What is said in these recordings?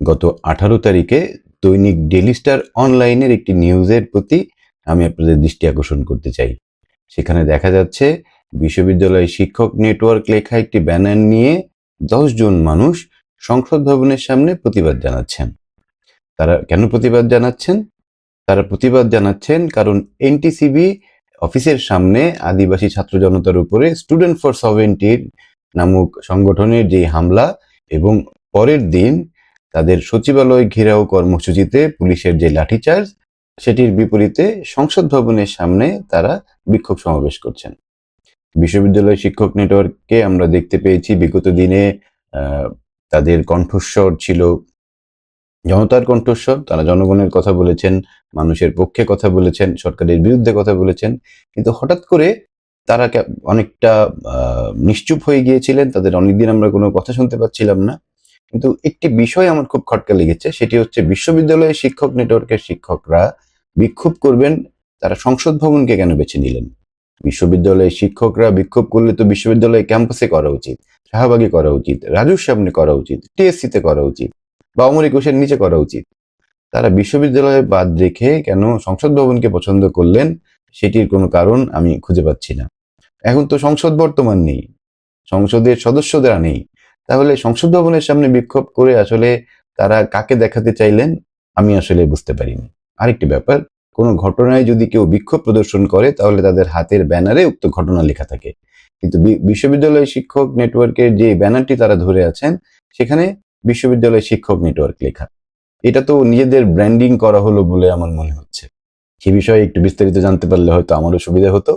গত আঠারো তারিখে দৈনিক ডেলি স্টার অনলাইনের একটি নিউজের প্রতি আমি আপনাদের দৃষ্টি আকর্ষণ করতে চাই। সেখানে দেখা যাচ্ছে, বিশ্ববিদ্যালয় শিক্ষক নেটওয়ার্ক লেখা একটি ব্যানার নিয়ে জন মানুষ সংসদ ভবনের সামনে প্রতিবাদ জানাচ্ছেন। তারা কেন প্রতিবাদ জানাচ্ছেন? তারা প্রতিবাদ জানাচ্ছেন কারণ এনটিসিবি অফিসের সামনে আদিবাসী ছাত্র জনতার উপরে স্টুডেন্ট ফর সভেন্টির নামক সংগঠনের যে হামলা এবং পরের দিন তাদের সচিবালয় ঘেরাও কর্মসূচিতে পুলিশের যে লাঠিচার্জ, সেটির বিপরীতে সংসদ ভবনের সামনে তারা বিক্ষোভ সমাবেশ করছেন। বিশ্ববিদ্যালয় শিক্ষক নেটওয়ার্ককে আমরা দেখতে পেয়েছি, বিগত দিনে তাদের কণ্ঠস্বর ছিল, জনতার কণ্ঠস্বর, তারা জনগণের কথা বলেছেন, মানুষের পক্ষে কথা বলেছেন, সরকারের বিরুদ্ধে কথা বলেছেন, কিন্তু হঠাৎ করে তারা অনেকটা নিশ্চুপ হয়ে গিয়েছিলেন, তাদের অনেকদিন আমরা কোনো কথা শুনতে পাচ্ছিলাম না। কিন্তু একটি বিষয় আমার খুব খটকা লেগেছে, সেটি হচ্ছে বিশ্ববিদ্যালয়ের শিক্ষক নেটওয়ার্কের শিক্ষকরা বিক্ষোভ করবেন, তারা সংসদ ভবনকে কেন বেছে নিলেন? বিশ্ববিদ্যালয়ের শিক্ষকরা বিক্ষোভ করলে তো বিশ্ববিদ্যালয় ক্যাম্পাসে করা উচিত, শাহবাগে করা উচিত, রাজুর সামনে করা উচিত টিএসসি তে করা উচিত বা অমর একুশের নিচে করা উচিত। তারা বিশ্ববিদ্যালয়ে বাদ রেখে কেন সংসদ ভবনকে পছন্দ করলেন, সেটির কোনো কারণ আমি খুঁজে পাচ্ছি না। এখন তো সংসদ বর্তমান নেই, সংসদের সদস্যরা নেই তাহলে সংসদ ভবনের সামনে বিক্ষোভ করে আসলে তারা কাকে দেখাতে চাইলেন, আমি আসলে বুঝতে পারিনি। আরেকটি ব্যাপার, কোনো ঘটনায় যদি কেউ বিক্ষোভ প্রদর্শন করে, তাহলে তাদের হাতের ব্যানারে উক্ত ঘটনা লেখা থাকে। কিন্তু বিশ্ববিদ্যালয় শিক্ষক নেটওয়ার্কের যে ব্যানারটি তারা ধরে আছেন, সেখানে বিশ্ববিদ্যালয় শিক্ষক নেটওয়ার্ক লেখা। এটা তো নিজেদের ব্র্যান্ডিং করা হলো বলে আমার মনে হচ্ছে। সে বিষয়ে একটু বিস্তারিত জানতে পারলে হয়তো আমারও সুবিধা হতো।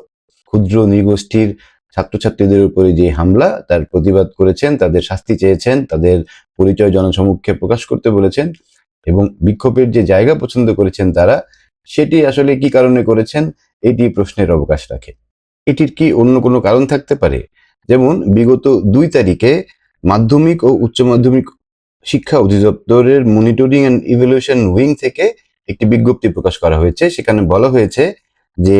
ক্ষুদ্র নৃগোষ্ঠীর ছাত্রছাত্রীদের উপরে যে হামলা, তার প্রতিবাদ করেছেন, তাদের শাস্তি চেয়েছেন, তাদের পরিচয় জনসমক্ষে প্রকাশ করতে বলেছেন এবং বিক্ষোভের যে জায়গা পছন্দ করেছেন তারা, সেটি আসলে কি কারণে করেছেন, এটি প্রশ্নের অবকাশ রাখে। এটির কি অন্য কোনো কারণ থাকতে পারে? যেমন, বিগত দুই তারিখে মাধ্যমিক ও উচ্চ মাধ্যমিক শিক্ষা অধিদপ্তরের মনিটরিং অ্যান্ড ইভ্যালুয়েশন উইং থেকে একটি বিজ্ঞপ্তি প্রকাশ করা হয়েছে। সেখানে বলা হয়েছে যে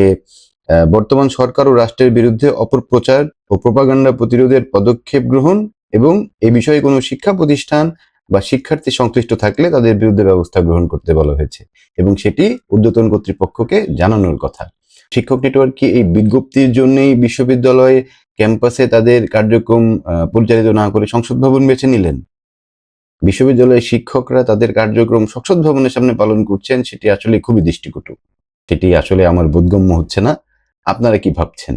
বর্তমান সরকার ও রাষ্ট্রের বিরুদ্ধে অপপ্রচার ও প্রপাগান্ডা প্রতিরোধের পদক্ষেপ গ্রহণ এবং এ বিষয়ে কোনো শিক্ষা প্রতিষ্ঠান বা শিক্ষার্থী সংশ্লিষ্ট থাকলে তাদের বিরুদ্ধে ব্যবস্থা গ্রহণ করতে বলা হয়েছে এবং সেটি ঊর্ধ্বতন কর্তৃপক্ষকে জানানোর কথা। শিক্ষক নেটওয়ার্ক কি এই বিজ্ঞপ্তির জন্যই বিশ্ববিদ্যালয়ে ক্যাম্পাসে তাদের কার্যক্রম পরিচালিত না করে সংসদ ভবন বেছে নিলেন? বিশ্ববিদ্যালয়ের শিক্ষকরা তাদের কার্যক্রম সংসদ ভবনের সামনে পালন করছেন, সেটি আসলে খুবই দৃষ্টিকটু। সেটি আসলে আমার বোধগম্য হচ্ছে না। আপনারা কি ভাবছেন?